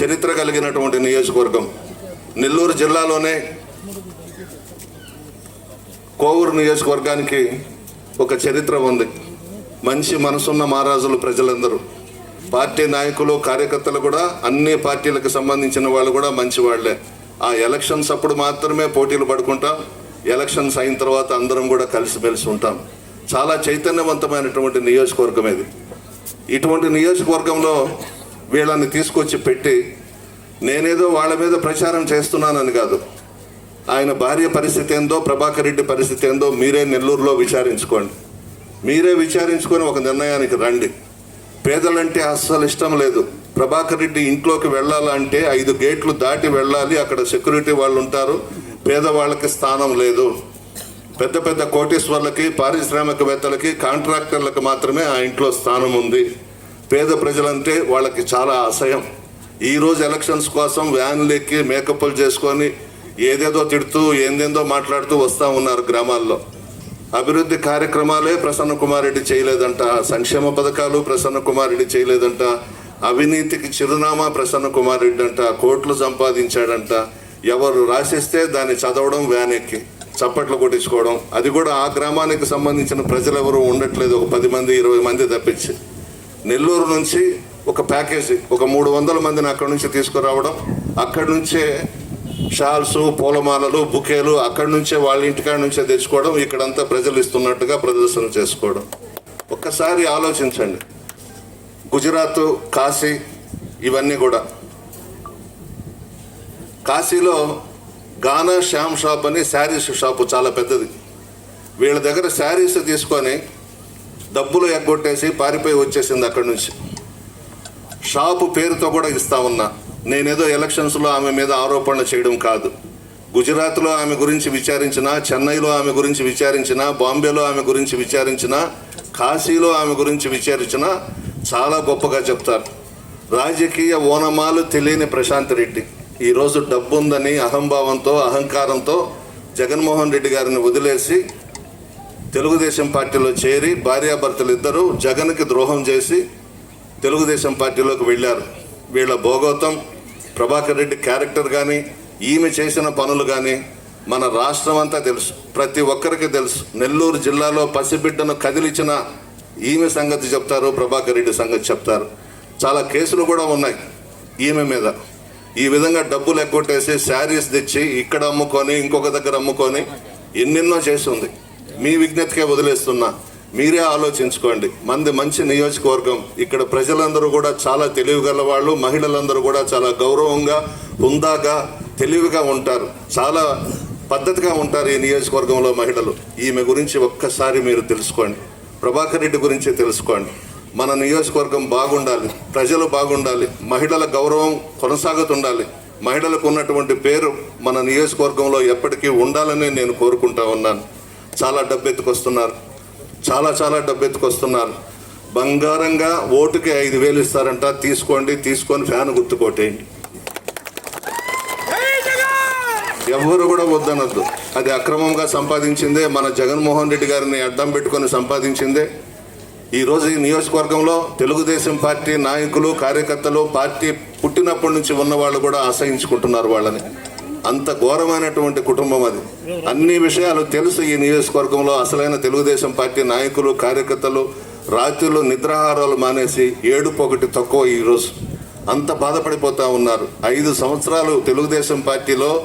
చరిత్ర కలిగినటువంటి నియోజకవర్గం. నెల్లూరు జిల్లాలోనే కోవూరు నియోజకవర్గానికి ఒక చరిత్ర ఉంది. మంచి మనసున్న మహారాజులు ప్రజలందరూ. పార్టీ నాయకులు కార్యకర్తలు కూడా అన్ని పార్టీలకు సంబంధించిన వాళ్ళు కూడా మంచి వాళ్ళే. ఆ ఎలక్షన్స్ అప్పుడు మాత్రమే పోటీలు పడుకుంటాం. ఎలక్షన్స్ అయిన తర్వాత అందరం కూడా కలిసిమెలిసి ఉంటాం. చాలా చైతన్యవంతమైనటువంటి నియోజకవర్గం ఇది. ఇటువంటి నియోజకవర్గంలో వీళ్ళని తీసుకొచ్చి పెట్టి నేనేదో వాళ్ళ మీద ప్రచారం చేస్తున్నానని కాదు. ఆయన భార్య పరిస్థితి ఏందో ప్రభాకర్ రెడ్డి పరిస్థితి ఏందో మీరే నెల్లూరులో విచారించుకోండి. మీరే విచారించుకొని ఒక నిర్ణయానికి రండి. పేదలంటే అస్సలు ఇష్టం లేదు. ప్రభాకర్ రెడ్డి ఇంట్లోకి వెళ్ళాలంటే ఐదు గేట్లు దాటి వెళ్ళాలి. అక్కడ సెక్యూరిటీ వాళ్ళు ఉంటారు. పేదవాళ్ళకి స్థానం లేదు. పెద్ద పెద్ద కోటీశ్వర్లకి పారిశ్రామికవేత్తలకి కాంట్రాక్టర్లకు మాత్రమే ఆ ఇంట్లో స్థానం ఉంది. పేద ప్రజలంటే వాళ్ళకి చాలా అసహ్యం. ఈరోజు ఎలక్షన్స్ కోసం వ్యాన్లు ఎక్కి మేకప్లు చేసుకొని ఏదేదో తిడుతూ ఏందేందో మాట్లాడుతూ వస్తూ ఉన్నారు గ్రామాల్లో. అభివృద్ధి కార్యక్రమాలే ప్రసన్న కుమారెడ్డి చేయలేదంట. సంక్షేమ పథకాలు ప్రసన్న కుమార్ రెడ్డి చేయలేదంట. అవినీతికి చిరునామా ప్రసన్న కుమారెడ్డి అంట. కోట్లు సంపాదించాడంట. ఎవరు రాసిస్తే దాన్ని చదవడం వ్యాన్ ఎక్కి చప్పట్లు కొట్టించుకోవడం. అది కూడా ఆ గ్రామానికి సంబంధించిన ప్రజలు ఎవరు ఉండట్లేదు. ఒక పది మంది ఇరవై మంది తప్పించి. నెల్లూరు నుంచి ఒక ప్యాకేజీ ఒక మూడు వందల మందిని అక్కడి నుంచి తీసుకురావడం అక్కడి నుంచే షాల్స్ పూలమాలలు బుకేలు అక్కడి నుంచే వాళ్ళ ఇంటికాడ నుంచే తెచ్చుకోవడం ఇక్కడంతా ప్రజలు ఇస్తున్నట్టుగా ప్రదర్శన చేసుకోవడం. ఒక్కసారి ఆలోచించండి. గుజరాత్ కాశీ ఇవన్నీ కూడా. కాశీలో గానా శ్యామ్ షాప్ అని శారీస్ షాపు చాలా పెద్దది. వీళ్ళ దగ్గర శారీస్ తీసుకొని డబ్బులు ఎగ్గొట్టేసి పారిపోయి వచ్చేసింది అక్కడి నుంచి. షాపు పేరుతో కూడా ఇస్తా ఉన్నా. నేనేదో ఎలక్షన్స్లో ఆమె మీద ఆరోపణలు చేయడం కాదు. గుజరాత్లో ఆమె గురించి విచారించిన చెన్నైలో ఆమె గురించి విచారించిన బాంబేలో ఆమె గురించి విచారించినా కాశీలో ఆమె గురించి విచారించిన చాలా గొప్పగా చెప్తారు. రాజకీయ ఓనమాలు తెలియని ప్రశాంత్ రెడ్డి. ఈరోజు డబ్బు ఉందని అహంభావంతో అహంకారంతో జగన్మోహన్ రెడ్డి గారిని వదిలేసి తెలుగుదేశం పార్టీలో చేరి భార్యాభర్తలు ఇద్దరు జగన్కి ద్రోహం చేసి తెలుగుదేశం పార్టీలోకి వెళ్ళారు. వీళ్ళ భోగోతం ప్రభాకర్ రెడ్డి క్యారెక్టర్ కానీ ఈమె చేసిన పనులు కానీ మన రాష్ట్రం అంతా తెలుసు. ప్రతి ఒక్కరికి తెలుసు. నెల్లూరు జిల్లాలో పసిబిడ్డను కదిలించిన ఈమె సంగతి చెప్తారు ప్రభాకర్ రెడ్డి సంగతి చెప్తారు. చాలా కేసులు కూడా ఉన్నాయి ఈమె మీద. ఈ విధంగా డబ్బులు ఎగ్గొట్టేసి శారీస్ తెచ్చి ఇక్కడ అమ్ముకొని ఇంకొక దగ్గర అమ్ముకొని ఎన్నెన్నో చేసి ఉంది. మీ విజ్ఞతకే వదిలేస్తున్నా. మీరే ఆలోచించుకోండి. మంది మంచి నియోజకవర్గం. ఇక్కడ ప్రజలందరూ కూడా చాలా తెలివిగల వాళ్ళు మహిళలందరూ కూడా చాలా గౌరవంగా హుందాగా తెలివిగా ఉంటారు. చాలా పద్ధతిగా ఉంటారు ఈ నియోజకవర్గంలో మహిళలు. ఈమె గురించి ఒక్కసారి మీరు తెలుసుకోండి. ప్రభాకర్ రెడ్డి గురించి తెలుసుకోండి. మన నియోజకవర్గం బాగుండాలి. ప్రజలు బాగుండాలి. మహిళల గౌరవం కొనసాగుతుండాలి. మహిళలకు ఉన్నటువంటి పేరు మన నియోజకవర్గంలో ఎప్పటికీ ఉండాలని నేను కోరుకుంటా ఉన్నాను. చాలా డబ్బు ఎత్తుకొస్తున్నారు చాలా చాలా డబ్బు ఎత్తుకొస్తున్నారు బంగారంగా ఓటుకి ఐదు వేలు ఇస్తారంట. తీసుకోండి తీసుకొని ఫ్యాన్ గుర్తుకోటేయండి ఎవరు కూడా వద్దనొద్దు. అది అక్రమంగా సంపాదించిందే మన జగన్మోహన్ రెడ్డి గారిని అడ్డం పెట్టుకొని సంపాదించిందే. ఈరోజు ఈ నియోజకవర్గంలో తెలుగుదేశం పార్టీ నాయకులు కార్యకర్తలు పార్టీ పుట్టినప్పటి నుంచి ఉన్న వాళ్ళు కూడా ఆశయించుకుంటున్నారు వాళ్ళని. అంత ఘోరమైనటువంటి కుటుంబం అది. అన్ని విషయాలు తెలుసు ఈ నియోజకవర్గంలో. అసలైన తెలుగుదేశం పార్టీ నాయకులు కార్యకర్తలు రాత్రులు నిద్రాహారాలు మానేసి ఏడుపు ఒకటి తక్కువ ఈరోజు అంత బాధపడిపోతా ఉన్నారు. ఐదు సంవత్సరాలు తెలుగుదేశం పార్టీలో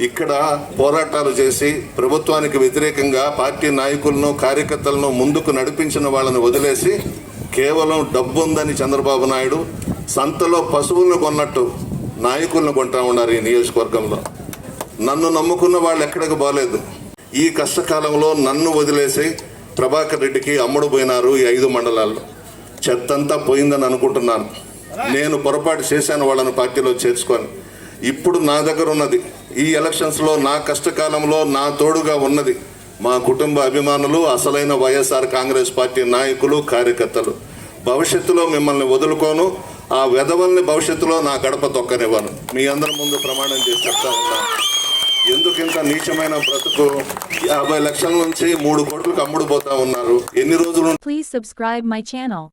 ఇక్కడ పోరాటాలు చేసి ప్రభుత్వానికి వ్యతిరేకంగా పార్టీ నాయకులను కార్యకర్తలను ముందుకు నడిపించిన వాళ్ళని వదిలేసి కేవలం డబ్బు ఉందని చంద్రబాబు నాయుడు సంతలో పశువులను కొన్నట్టు నాయకులను కొంటా ఉన్నారు ఈ నియోజకవర్గంలో. నన్ను నమ్ముకున్న వాళ్ళు ఎక్కడికి బాలేదు ఈ కష్టకాలంలో నన్ను వదిలేసి ప్రభాకర్ రెడ్డికి అమ్ముడు పోయినారు ఈ ఐదు మండలాల్లో. చెత్తంతా పోయిందని అనుకుంటున్నాను. నేను పొరపాటు చేశాను వాళ్ళని పార్టీలో చేర్చుకొని. ఇప్పుడు నా దగ్గర ఉన్నది. ఈ ఎలక్షన్స్లో నా కష్టకాలంలో నా తోడుగా ఉన్నది మా కుటుంబ అభిమానులు అసలైన వైఎస్ఆర్ కాంగ్రెస్ పార్టీ నాయకులు కార్యకర్తలు. భవిష్యత్తులో మిమ్మల్ని వదులుకోను. ఆ వెధవల్ని భవిష్యత్తులో నా గడప తొక్కనివ్వను. మీ అందరి ముందు ప్రమాణం చేసి చెప్తా ఉన్నాను ఎందుకు ఇంత నీచమైన బ్రతుకు? యాభై లక్షల నుంచి మూడు కోట్లకు అమ్ముడు పోతా ఉన్నారు. ఎన్ని రోజులు ప్లీజ్ సబ్స్క్రైబ్ మై ఛానల్